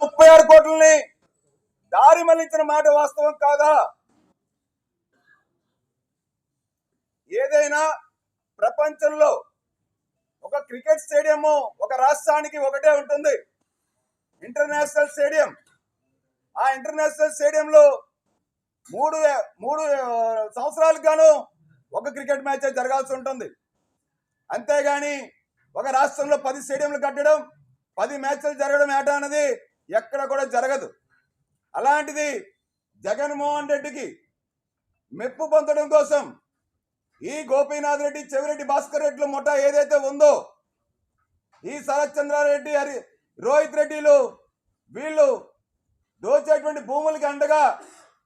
ముప్పై ఆరు కోట్లని దారి మళ్ళించిన మాట వాస్తవం కాదా? ఏదైనా ప్రపంచంలో ఒక క్రికెట్ స్టేడియము ఒక రాష్ట్రానికి ఒకటే ఉంటుంది. International stadium. ఆ ఇంటర్నేషనల్ స్టేడియంలో మూడు మూడు సంవత్సరాలకు గాను ఒక క్రికెట్ మ్యాచ్ జరగాల్సి ఉంటుంది. అంతేగాని ఒక రాష్ట్రంలో పది స్టేడియంలు కట్టడం పది మ్యాచ్లు జరగడం ఏటా అన్నది ఎక్కడ కూడా జరగదు. అలాంటిది జగన్మోహన్ రెడ్డికి మెప్పు పొందడం కోసం ఈ గోపీనాథ్ రెడ్డి చెవిరెడ్డి భాస్కర్ రెడ్డి ముఠా ఏదైతే ఉందో ఈ శరత్ చంద్రారెడ్డి హరి రోహిత్ రెడ్డిలు వీళ్ళు దోచేటువంటి భూములకి అండగా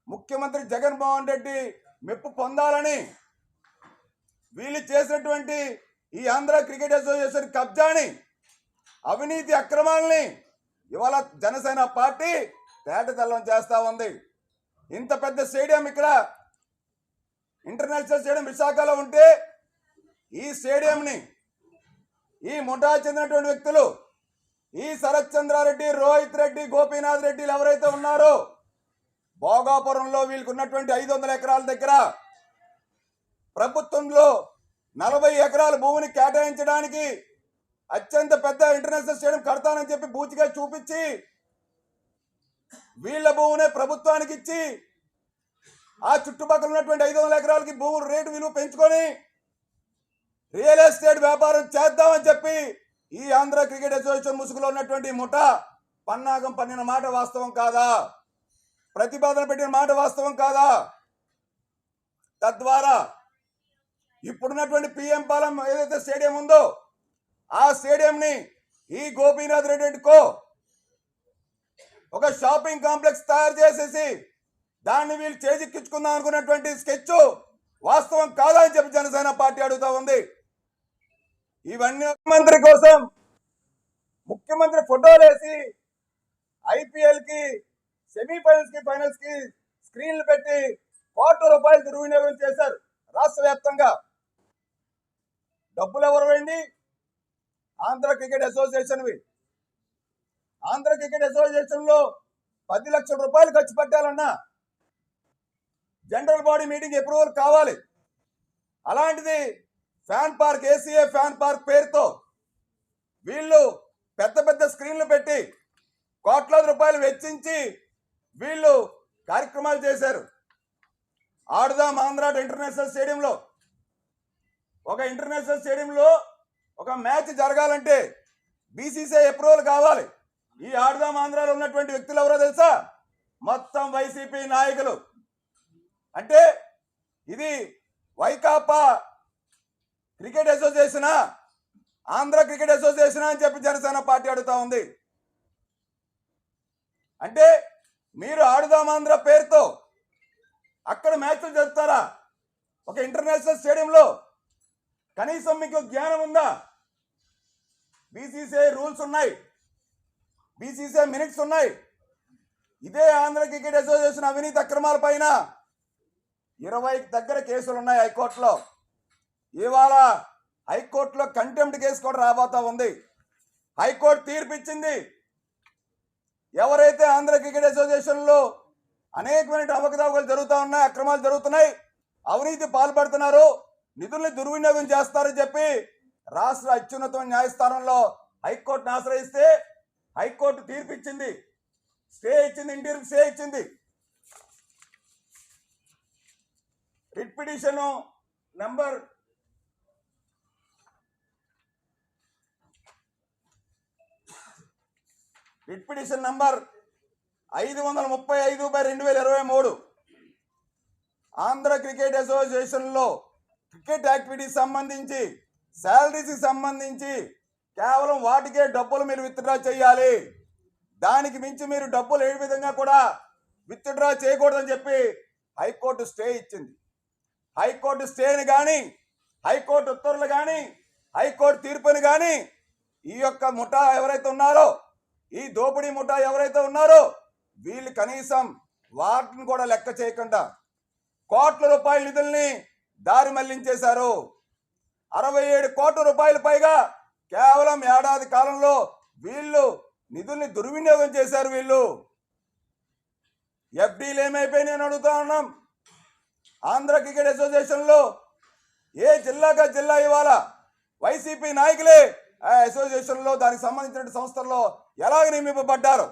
ముఖ్యమంత్రి జగన్మోహన్ రెడ్డి మెప్పు పొందాలని వీళ్ళు చేసినటువంటి ఈ ఆంధ్ర క్రికెట్ అసోసియేషన్ కబ్జాని అవినీతి అక్రమాలని ఇవాళ జనసేన పార్టీ తేటతెల్లం చేస్తా ఉంది. ఇంత పెద్ద స్టేడియం ఇక్కడ ఇంటర్నేషనల్ స్టేడియం విశాఖలో ఉంటే ఈ స్టేడియంని ఈ ముఠా చెందినటువంటి వ్యక్తులు ఈ శరత్ చంద్రారెడ్డి రోహిత్ రెడ్డి గోపీనాథ్ రెడ్డిలు ఎవరైతే ఉన్నారో భోగాపురంలో వీళ్ళకి ఉన్నటువంటి ఐదు వందల ఎకరాల దగ్గర ప్రభుత్వంలో నలభై ఎకరాల భూమిని కేటాయించడానికి అత్యంత పెద్ద ఇంటర్నేషనల్ స్టేడియం కడతానని చెప్పి బూచిగా చూపించి వీళ్ళ భూమినే ప్రభుత్వానికి ఇచ్చి ఆ చుట్టుపక్కల ఉన్నటువంటి ఐదు వందల ఎకరాలకి భూములు రేటు విలువ పెంచుకొని రియల్ ఎస్టేట్ వ్యాపారం చేద్దామని చెప్పి ఈ ఆంధ్ర క్రికెట్ అసోసియేషన్ ముసుగులో ఉన్నటువంటి ముఠ పన్నాగం పన్నిన మాట వాస్తవం కాదా? ప్రతిపాదన పెట్టిన మాట వాస్తవం కాదా? తద్వారా ఇప్పుడున్నటువంటి పిఎం పాలెం ఏదైతే స్టేడియం ఉందో ఆ స్టేడియంని ఈ గోపీనాథ్ రెడ్డికో ఒక షాపింగ్ కాంప్లెక్స్ తయారు చేసేసి దాన్ని వీళ్ళు చేజిక్కించుకుందాం అనుకున్నటువంటి స్కెచ్ వాస్తవం కాదని చెప్పి జనసేన పార్టీ అడుగుతా ఉంది. ఇవన్నీ ముఖ్యమంత్రి కోసం ముఖ్యమంత్రి ఫోటోలు వేసి ఐపీఎల్కి సెమీఫైనల్స్కి సెమీఫైనల్స్ స్క్రీన్లు పెట్టి కోట్ల రూపాయలు దుర్వినియోగం చేశారు రాష్ట్ర వ్యాప్తంగా. డబ్బులు ఎవరు వేయండి? ఆంధ్ర క్రికెట్ అసోసియేషన్వి. ఆంధ్ర క్రికెట్ అసోసియేషన్లో పది లక్షల రూపాయలు ఖర్చు పెట్టాలన్నా జనరల్ బాడీ మీటింగ్ అప్రూవల్ కావాలి. అలాంటిది fan park ACA fan park పేరుతో వీళ్ళు పెద్ద పెద్ద స్క్రీన్లు పెట్టి కోట్లాది రూపాయలు వెచ్చించి వీళ్ళు కార్యక్రమాలు చేశారు. ఆడుదాం ఆంధ్ర ఇంటర్నేషనల్ స్టేడియంలో. ఒక ఇంటర్నేషనల్ స్టేడియంలో ఒక మ్యాచ్ జరగాలంటే బీసీసీఐ అప్రూవల్ కావాలి. ఈ ఆడుదాం ఆంధ్రాలో ఉన్నటువంటి వ్యక్తులు ఎవరో తెలుసా? మొత్తం వైసీపీ నాయకులు. అంటే ఇది వైకాపా క్రికెట్ అసోసియేషనా ఆంధ్ర క్రికెట్ అసోసియేషన్ అని చెప్పి జనసేన పార్టీ అడుగుతా ఉంది. అంటే మీరు ఆడుదాం ఆంధ్ర పేరుతో అక్కడ మ్యాచ్లు జరుపుతారా? ఒక ఇంటర్నేషనల్ స్టేడియంలో కనీసం మీకు జ్ఞానం ఉందా? బీసీసీఐ రూల్స్ ఉన్నాయి. బీసీసీఐ మినిట్స్ ఉన్నాయి. ఇదే ఆంధ్ర క్రికెట్ అసోసియేషన్ అవినీతి అక్రమాల పైన ఇరవై దగ్గర కేసులు ఉన్నాయి హైకోర్టులో. ఇవాళ హైకోర్టులో కంటెంప్ట్ కేసు కూడా రాబోతా ఉంది. హైకోర్టు తీర్పు ఇచ్చింది ఎవరైతే ఆంధ్ర క్రికెట్ అసోసియేషన్లో అనేకమైన అవకతవకలు జరుగుతూ ఉన్నాయి అక్రమాలు జరుగుతున్నాయి అవినీతి పాల్పడుతున్నారు నిధుల్ని దుర్వినియోగం చేస్తారని చెప్పి రాష్ట్ర అత్యున్నత న్యాయస్థానంలో హైకోర్టును ఆశ్రయిస్తే హైకోర్టు తీర్పు ఇచ్చింది స్టే ఇచ్చింది ఇంటికి స్టే ఇచ్చింది. Writ petition number writ petition number ఐదు వందల ముప్పై ఐదు బై రెండు వేల ఇరవై మూడు. ఆంధ్ర క్రికెట్ అసోసియేషన్లో క్రికెట్ యాక్టివిటీస్ సంబంధించి శాలరీస్కి సంబంధించి కేవలం వాటికే డబ్బులు మీరు విత్డ్రా చేయాలి. దానికి మించి మీరు డబ్బులు ఏ విధంగా కూడా విత్డ్రా చేయకూడదని చెప్పి హైకోర్టు స్టే ఇచ్చింది. హైకోర్టు స్టేని కానీ హైకోర్టు ఉత్తర్వులు కానీ హైకోర్టు తీర్పుని కానీ ఈ యొక్క ముఠా ఎవరైతే ఉన్నారో ఈ దోపిడీ ముఠా ఎవరైతే ఉన్నారో వీళ్ళు కనీసం వాటిని కూడా లెక్క చేయకుండా కోట్ల రూపాయల నిధుల్ని దారి మళ్ళించేశారు. అరవై ఏడు కోట్ల రూపాయలు పైగా కేవలం ఏడాది కాలంలో వీళ్ళు నిధుల్ని దుర్వినియోగం చేశారు వీళ్ళు. ఎఫ్డీలు ఏమైపోయినాయి అని అడుగుతా ఉన్నాం. ఆంధ్ర క్రికెట్ అసోసియేషన్లో ఏ జిల్లాగా జిల్లా ఇవాళ వైసీపీ నాయకులే ఆ అసోసియేషన్లో దానికి సంబంధించిన సంస్థల్లో ఎలాగ నియమింపబడ్డారు?